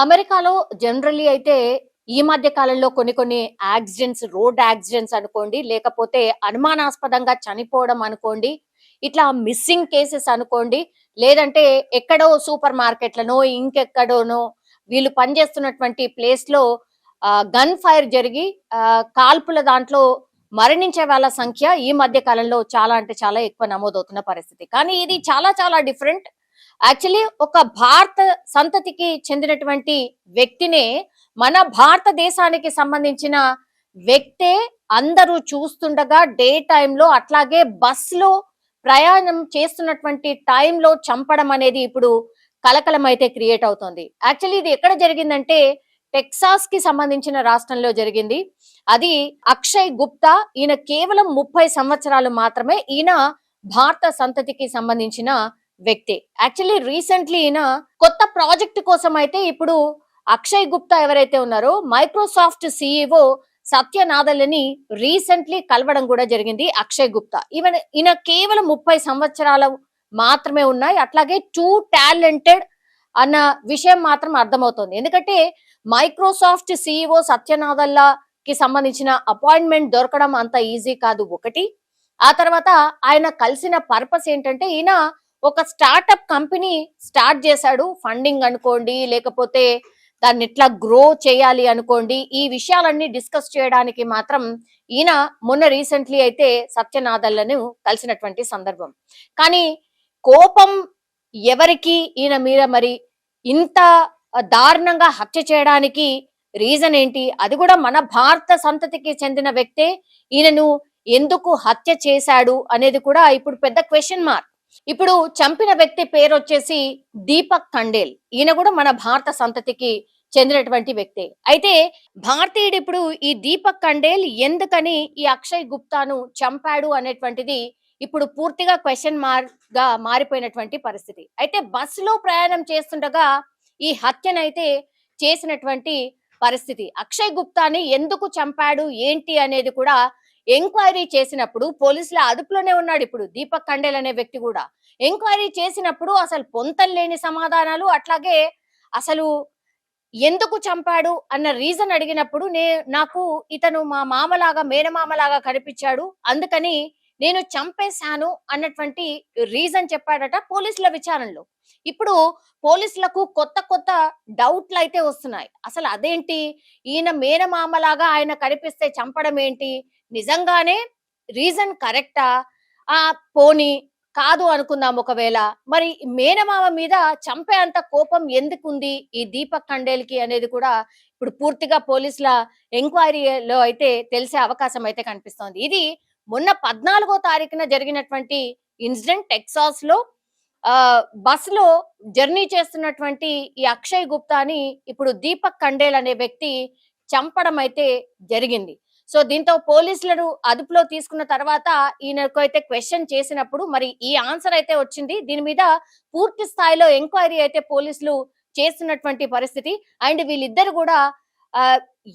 అమెరికాలో జనరల్లీ అయితే ఈ మధ్య కాలంలో కొన్ని కొన్ని యాక్సిడెంట్స్ రోడ్ యాక్సిడెంట్స్ అనుకోండి లేకపోతే అనుమానాస్పదంగా చనిపోవడం అనుకోండి ఇట్లా మిస్సింగ్ కేసెస్ అనుకోండి లేదంటే ఎక్కడో సూపర్ మార్కెట్లనో ఇంకెక్కడోనో వీళ్ళు పనిచేస్తున్నటువంటి ప్లేస్లో గన్ ఫైర్ జరిగి కాల్పుల దాంట్లో మరణించే వాళ్ళ సంఖ్య ఈ మధ్య కాలంలో చాలా అంటే చాలా ఎక్కువ నమోదవుతున్న పరిస్థితి. కానీ ఇది చాలా చాలా డిఫరెంట్ యాక్చువల్లీ ఒక భారత సంతతికి చెందినటువంటి వ్యక్తినే మన భారతదేశానికి సంబంధించిన వ్యక్తే అందరూ చూస్తుండగా డే టైంలో అట్లాగే బస్సులో ప్రయాణం చేస్తున్నటువంటి టైంలో చంపడం అనేది ఇప్పుడు కలకలం అయితే క్రియేట్ అవుతుంది. యాక్చువల్లీ ఇది ఎక్కడ జరిగిందంటే టెక్సాస్కి సంబంధించిన రాష్ట్రంలో జరిగింది. అది అక్షయ్ గుప్తా ఈయన కేవలం ముప్పై సంవత్సరాలు మాత్రమే ఈయన భారత సంతతికి సంబంధించిన వ్యక్తి. యాక్చువల్లీ రీసెంట్లీ ఈయన కొత్త ప్రాజెక్ట్ కోసం అయితే ఇప్పుడు అక్షయ్ గుప్తా ఎవరైతే ఉన్నారో మైక్రోసాఫ్ట్ సిఇఓ సత్యనాదలని రీసెంట్లీ కలవడం కూడా జరిగింది అక్షయ్ గుప్తా. ఈవెన్ ఈయన కేవలం ముప్పై సంవత్సరాలు మాత్రమే ఉన్నాయి. అట్లాగే టూ టాలెంటెడ్ అన్న విషయం మాత్రం అర్థమవుతుంది. ఎందుకంటే మైక్రోసాఫ్ట్ సిఇఓ సత్యనాథల్లాకి సంబంధించిన అపాయింట్మెంట్ దొరకడం అంత ఈజీ కాదు ఒకటి. ఆ తర్వాత ఆయన కలిసిన పర్పస్ ఏంటంటే ఈయన ఒక స్టార్టప్ కంపెనీ స్టార్ట్ చేశాడు ఫండింగ్ అనుకోండి లేకపోతే దాన్ని ఎట్లా గ్రో చేయాలి అనుకోండి ఈ విషయాలన్నీ డిస్కస్ చేయడానికి మాత్రం ఈయన మొన్న రీసెంట్లీ అయితే సత్యనాథలను కలిసినటువంటి సందర్భం. కానీ కోపం ఎవరికి ఈయన మీద మరి ఇంత దారుణంగా హత్య చేయడానికి రీజన్ ఏంటి? అది కూడా మన భారత సంతతికి చెందిన వ్యక్తే ఈయనను ఎందుకు హత్య చేశాడు అనేది కూడా ఇప్పుడు పెద్ద క్వశ్చన్ మార్క్. ఇప్పుడు చంపిన వ్యక్తి పేరు వచ్చేసి దీపక్ ఖండేల్. ఈయన కూడా మన భారత సంతతికి చెందినటువంటి వ్యక్తే. అయితే భారతీయుడు ఇప్పుడు ఈ దీపక్ ఖండేల్ ఎందుకని ఈ అక్షయ్ గుప్తాను చంపాడు అనేటువంటిది ఇప్పుడు పూర్తిగా క్వశ్చన్ మార్క్గా మారిపోయినటువంటి పరిస్థితి. అయితే బస్సులో ప్రయాణం చేస్తుండగా ఈ హత్యనైతే చేసినటువంటి పరిస్థితి. అక్షయ్ గుప్తాని ఎందుకు చంపాడు? ఏంటి అనేది కూడా ఎంక్వైరీ చేసినప్పుడు పోలీసుల అదుపులోనే ఉన్నాడు ఇప్పుడు దీపక్ ఖండేల్ అనే వ్యక్తి కూడా. ఎంక్వైరీ చేసినప్పుడు అసలు పొంతం లేని సమాధానాలు అట్లాగే అసలు ఎందుకు చంపాడు అన్న రీజన్ అడిగినప్పుడు నే నాకు ఇతను మా మామలాగా మేనమామలాగా కనిపించాడు. అందుకని నేను చంపేశాను అన్నటువంటి రీజన్ చెప్పాడట పోలీసుల విచారణలో. ఇప్పుడు పోలీసులకు కొత్త కొత్త డౌట్లు అయితే వస్తున్నాయి. అసలు అదేంటి? ఈయన మేనమామలాగా ఆయన కనిపిస్తే చంపడం ఏంటి నిజంగానే రీజన్ కరెక్టా? ఆ పోని కాదు అనుకుందాం ఒకవేళ. మరి మేనమామ మీద చంపే అంత కోపం ఎందుకుంది ఈ దీపక్ ఖండేల్కి అనేది కూడా ఇప్పుడు పూర్తిగా పోలీసుల ఎంక్వైరీలో అయితే తెలిసే అవకాశం అయితే కనిపిస్తోంది. ఇది మొన్న పద్నాలుగో తారీఖున జరిగినటువంటి ఇన్సిడెంట్ టెక్సాస్లో ఆ బస్లో జర్నీ చేస్తున్నటువంటి ఈ అక్షయ్ గుప్తాని ఇప్పుడు దీపక్ ఖండేల్ అనే వ్యక్తి చంపడం అయితే జరిగింది. సో దీంతో పోలీసులను అదుపులో తీసుకున్న తర్వాత ఈయనకు అయితే క్వశ్చన్ చేసినప్పుడు మరి ఈ ఆన్సర్ అయితే వచ్చింది. దీని మీద పూర్తి స్థాయిలో ఎంక్వైరీ అయితే పోలీసులు చేస్తున్నటువంటి పరిస్థితి. అండ్ వీళ్ళిద్దరు కూడా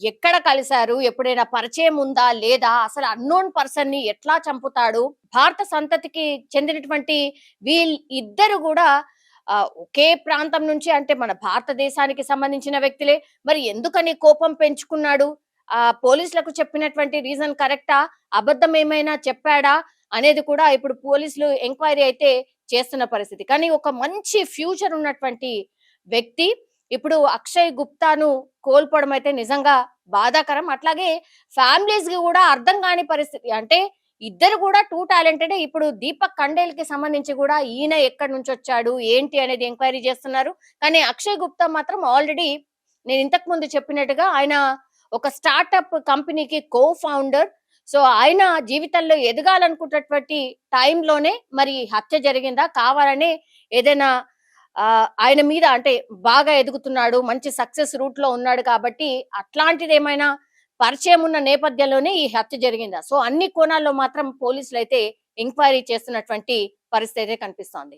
ఎక్కడ కలిశారు? ఎప్పుడైనా పరిచయం ఉందా? లేదా? అసలు అన్నోన్ పర్సన్ని ఎట్లా చంపుతాడు? భారత సంతతికి చెందినటువంటి వీళ్ళు ఇద్దరు కూడా ఒకే ప్రాంతం నుంచి అంటే మన భారతదేశానికి సంబంధించిన వ్యక్తులే. మరి ఎందుకని కోపం పెంచుకున్నాడు? ఆ పోలీసులకు చెప్పినటువంటి రీజన్ కరెక్టా అబద్ధం ఏమైనా చెప్పాడా? అనేది కూడా ఇప్పుడు పోలీసులు ఎంక్వైరీ అయితే చేస్తున్న పరిస్థితి. కానీ ఒక మంచి ఫ్యూచర్ ఉన్నటువంటి వ్యక్తి ఇప్పుడు అక్షయ్ గుప్తాను కోల్పోవడం అయితే నిజంగా బాధాకరం. అట్లాగే ఫ్యామిలీస్కి కూడా అర్థం కాని పరిస్థితి. అంటే ఇద్దరు కూడా టూ టాలెంటెడ్ ఇప్పుడు దీపక్ కండేల్కి సంబంధించి కూడా ఈయన ఎక్కడి నుంచి వచ్చాడు? ఏంటి అనేది ఎంక్వైరీ చేస్తున్నారు. కానీ అక్షయ్ గుప్తా మాత్రం ఆల్రెడీ నేను ఇంతకు ముందు చెప్పినట్టుగా ఆయన ఒక స్టార్టప్ కంపెనీకి కో ఫౌండర్ సో ఆయన జీవితంలో ఎదగాలనుకున్నటువంటి టైంలోనే మరి హత్య జరిగిందా? కావాలనే ఏదైనా ఆయన మీద అంటే బాగా ఎదుగుతున్నాడు మంచి సక్సెస్ రూట్లో ఉన్నాడు కాబట్టి అట్లాంటిది ఏమైనా పరిచయం ఉన్న నేపథ్యంలోనే ఈ హత్య జరిగిందా? సో అన్ని కోణాల్లో మాత్రం పోలీసులు అయితే ఎంక్వైరీ చేస్తున్నటువంటి పరిస్థితి అయితే కనిపిస్తోంది.